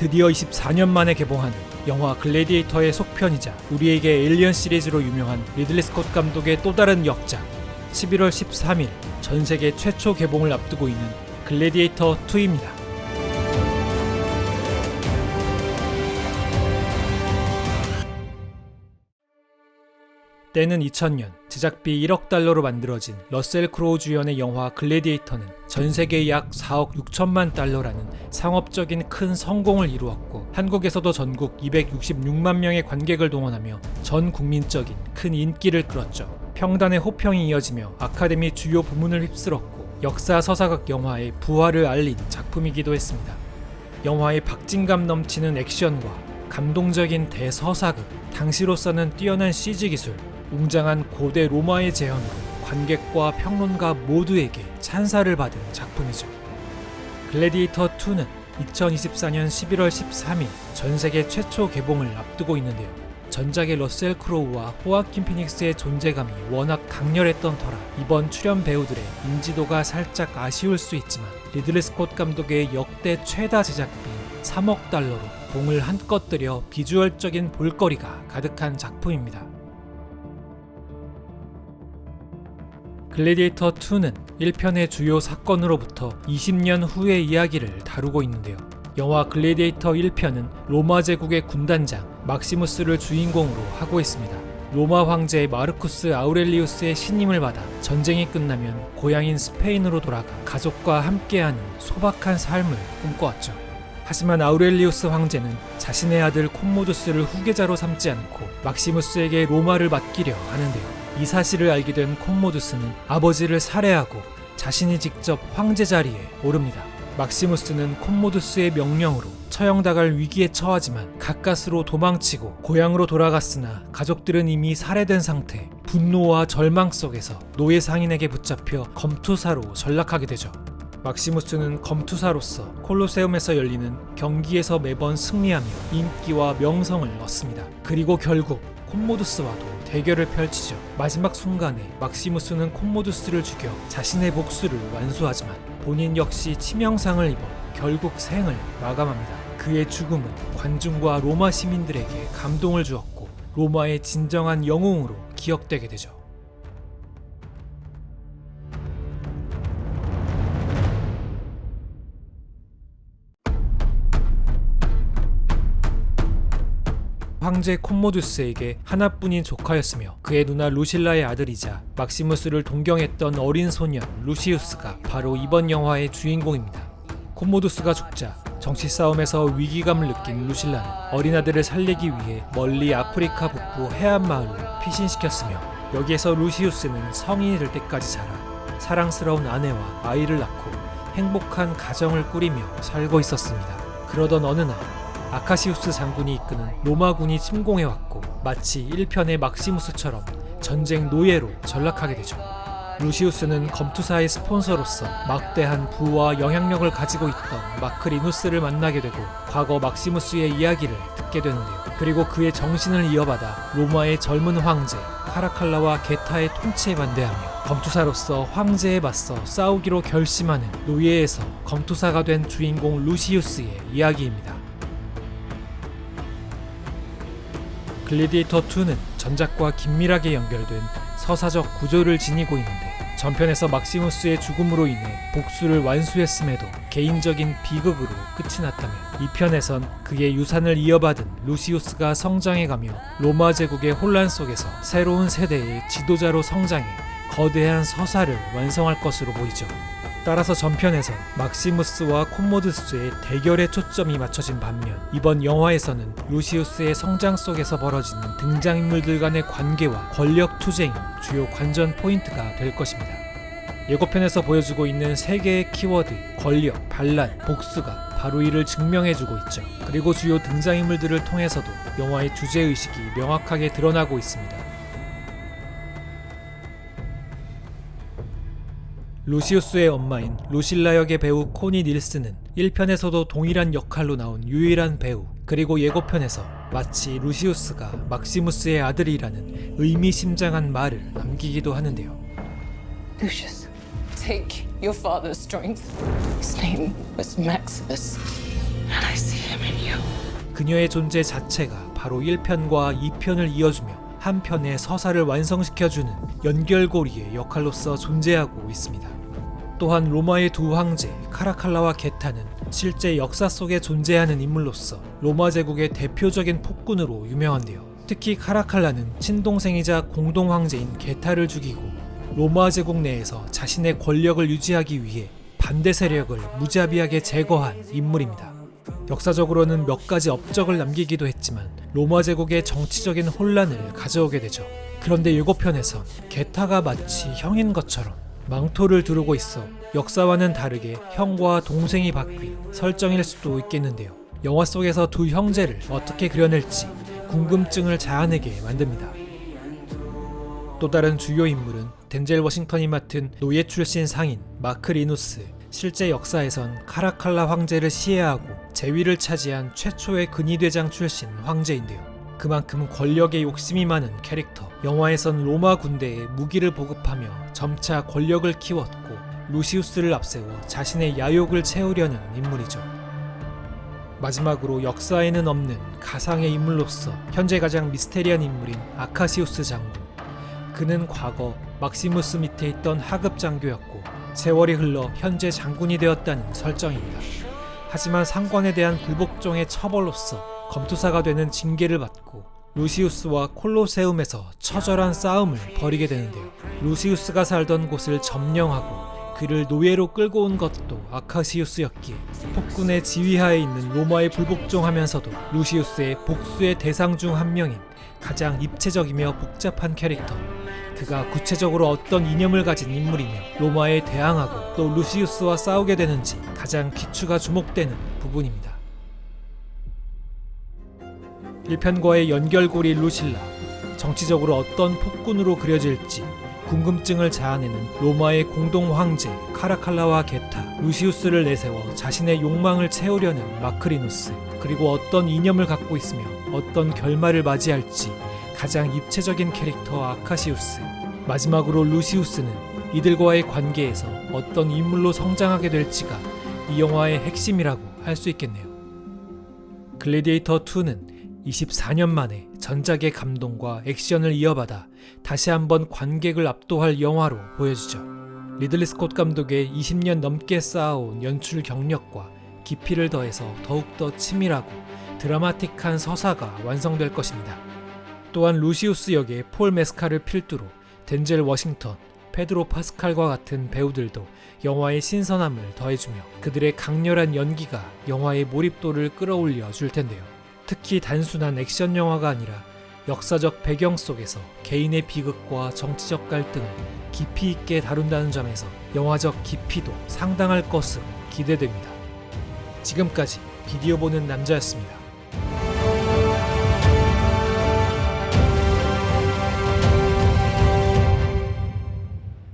드디어 24년 만에 개봉하는 영화 글래디에이터의 속편이자 우리에게 에일리언 시리즈로 유명한 리들리 스콧 감독의 또 다른 역작 11월 13일 전 세계 최초 개봉을 앞두고 있는 글래디에이터 2입니다. 때는 2000년 제작비 1억 달러로 만들어진 러셀 크로우 주연의 영화 글래디에이터는 전 세계 약 4억 6천만 달러라는 상업적인 큰 성공을 이루었고 한국에서도 전국 266만 명의 관객을 동원하며 전 국민적인 큰 인기를 끌었죠. 평단의 호평이 이어지며 아카데미 주요 부문을 휩쓸었고 역사 서사각 영화의 부활을 알린 작품이기도 했습니다. 영화의 박진감 넘치는 액션과 감동적인 대서사극, 당시로서는 뛰어난 CG 기술, 웅장한 고대 로마의 재현으로 관객과 평론가 모두에게 찬사를 받은 작품이죠. 글래디에이터 2는 2024년 11월 13일 전 세계 최초 개봉을 앞두고 있는데요. 전작의 러셀 크로우와 호아킨 피닉스의 존재감이 워낙 강렬했던 터라 이번 출연 배우들의 인지도가 살짝 아쉬울 수 있지만 리들리 스콧 감독의 역대 최다 제작비인 3억 달러로 공을 한껏 들여 비주얼적인 볼거리가 가득한 작품입니다. 글래디에이터 2는 1편의 주요 사건으로부터 20년 후의 이야기를 다루고 있는데요. 영화 글래디에이터 1편은 로마 제국의 군단장 막시무스를 주인공으로 하고 있습니다. 로마 황제 마르쿠스 아우렐리우스의 신임을 받아 전쟁이 끝나면 고향인 스페인으로 돌아가 가족과 함께하는 소박한 삶을 꿈꿔왔죠. 하지만 아우렐리우스 황제는 자신의 아들 콤모두스를 후계자로 삼지 않고 막시무스에게 로마를 맡기려 하는데요. 이 사실을 알게 된 콤모두스는 아버지를 살해하고 자신이 직접 황제 자리에 오릅니다. 막시무스는 콤모두스의 명령으로 처형당할 위기에 처하지만 가까스로 도망치고 고향으로 돌아갔으나 가족들은 이미 살해된 상태 분노와 절망 속에서 노예 상인에게 붙잡혀 검투사로 전락하게 되죠. 막시무스는 검투사로서 콜로세움에서 열리는 경기에서 매번 승리하며 인기와 명성을 얻습니다. 그리고 결국 콤모두스와도 대결을 펼치죠. 마지막 순간에 막시무스는 콤모두스를 죽여 자신의 복수를 완수하지만 본인 역시 치명상을 입어 결국 생을 마감합니다. 그의 죽음은 관중과 로마 시민들에게 감동을 주었고 로마의 진정한 영웅으로 기억되게 되죠. 황제 콤모두스에게 하나뿐인 조카였으며 그의 누나 루실라의 아들이자 막시무스를 동경했던 어린 소년 루시우스가 바로 이번 영화의 주인공입니다. 콤모두스가 죽자 정치 싸움에서 위기감을 느낀 루실라는 어린 아들을 살리기 위해 멀리 아프리카 북부 해안 마을로 피신시켰으며 여기에서 루시우스는 성인이 될 때까지 자라 사랑스러운 아내와 아이를 낳고 행복한 가정을 꾸리며 살고 있었습니다. 그러던 어느 날 아카시우스 장군이 이끄는 로마군이 침공해왔고 마치 1편의 막시무스처럼 전쟁 노예로 전락하게 되죠. 루시우스는 검투사의 스폰서로서 막대한 부와 영향력을 가지고 있던 마크리누스를 만나게 되고 과거 막시무스의 이야기를 듣게 되는데요. 그리고 그의 정신을 이어받아 로마의 젊은 황제 카라칼라와 게타의 통치에 반대하며 검투사로서 황제에 맞서 싸우기로 결심하는 노예에서 검투사가 된 주인공 루시우스의 이야기입니다. 글래디에이터 2는 전작과 긴밀하게 연결된 서사적 구조를 지니고 있는데 전편에서 막시무스의 죽음으로 인해 복수를 완수했음에도 개인적인 비극으로 끝이 났다면 이 편에선 그의 유산을 이어받은 루시우스가 성장해가며 로마 제국의 혼란 속에서 새로운 세대의 지도자로 성장해 거대한 서사를 완성할 것으로 보이죠. 따라서 전편에선 막시무스와 콤모두스의 대결에 초점이 맞춰진 반면 이번 영화에서는 루시우스의 성장 속에서 벌어지는 등장인물들 간의 관계와 권력 투쟁이 주요 관전 포인트가 될 것입니다. 예고편에서 보여주고 있는 세 개의 키워드 권력, 반란, 복수가 바로 이를 증명해주고 있죠. 그리고 주요 등장인물들을 통해서도 영화의 주제의식이 명확하게 드러나고 있습니다. 루시우스의 엄마인 루실라 역의 배우 코니 닐스는 1편에서도 동일한 역할로 나온 유일한 배우 그리고 예고편에서 마치 루시우스가 막시무스의 아들이라는 의미심장한 말을 남기기도 하는데요. Lucius, take your father's strength. His name was Maximus, and I see him in you. you. 그녀의 존재 자체가 바로 1편과 2편을 이어주며 한 편의 서사를 완성시켜주는 연결고리의 역할로서 존재하고 있습니다. 또한 로마의 두 황제 카라칼라와 게타는 실제 역사 속에 존재하는 인물로서 로마 제국의 대표적인 폭군으로 유명한데요. 특히 카라칼라는 친동생이자 공동 황제인 게타를 죽이고 로마 제국 내에서 자신의 권력을 유지하기 위해 반대 세력을 무자비하게 제거한 인물입니다. 역사적으로는 몇 가지 업적을 남기기도 했지만 로마 제국의 정치적인 혼란을 가져오게 되죠. 그런데 예고편에선 게타가 마치 형인 것처럼 망토를 두르고 있어 역사와는 다르게 형과 동생이 바뀐 설정일 수도 있겠는데요. 영화 속에서 두 형제를 어떻게 그려낼지 궁금증을 자아내게 만듭니다. 또 다른 주요 인물은 덴젤 워싱턴이 맡은 노예 출신 상인 마크 리누스 실제 역사에선 카라칼라 황제를 시해하고 재위를 차지한 최초의 근위대장 출신 황제인데요. 그만큼 권력에 욕심이 많은 캐릭터. 영화에선 로마 군대에 무기를 보급하며 점차 권력을 키웠고 루시우스를 앞세워 자신의 야욕을 채우려는 인물이죠. 마지막으로 역사에는 없는 가상의 인물로서 현재 가장 미스테리한 인물인 아카시우스 장군. 그는 과거 막시무스 밑에 있던 하급 장교였고 세월이 흘러 현재 장군이 되었다는 설정입니다. 하지만 상관에 대한 불복종의 처벌로서 검투사가 되는 징계를 받고 루시우스와 콜로세움에서 처절한 싸움을 벌이게 되는데요. 루시우스가 살던 곳을 점령하고 그를 노예로 끌고 온 것도 아카시우스였기에 폭군의 지휘하에 있는 로마에 불복종하면서도 루시우스의 복수의 대상 중 한 명인 가장 입체적이며 복잡한 캐릭터. 그가 구체적으로 어떤 이념을 가진 인물이며 로마에 대항하고 또 루시우스와 싸우게 되는지 가장 기추가 주목되는 부분입니다. 1편과의 연결고리 루실라 정치적으로 어떤 폭군으로 그려질지 궁금증을 자아내는 로마의 공동 황제 카라칼라와 게타 루시우스를 내세워 자신의 욕망을 채우려는 마크리누스 그리고 어떤 이념을 갖고 있으며 어떤 결말을 맞이할지 가장 입체적인 캐릭터 아카시우스 마지막으로 루시우스는 이들과의 관계에서 어떤 인물로 성장하게 될지가 이 영화의 핵심이라고 할 수 있겠네요. 글래디에이터 2는 24년 만에 전작의 감동과 액션을 이어받아 다시 한번 관객을 압도할 영화로 보여주죠. 리들리 스콧 감독의 20년 넘게 쌓아온 연출 경력과 깊이를 더해서 더욱더 치밀하고 드라마틱한 서사가 완성될 것입니다. 또한 루시우스 역의 폴 메스카를 필두로 덴젤 워싱턴, 페드로 파스칼과 같은 배우들도 영화의 신선함을 더해주며 그들의 강렬한 연기가 영화의 몰입도를 끌어올려 줄 텐데요. 특히 단순한 액션 영화가 아니라 역사적 배경 속에서 개인의 비극과 정치적 갈등을 깊이 있게 다룬다는 점에서 영화적 깊이도 상당할 것으로 기대됩니다. 지금까지 비디오 보는 남자였습니다.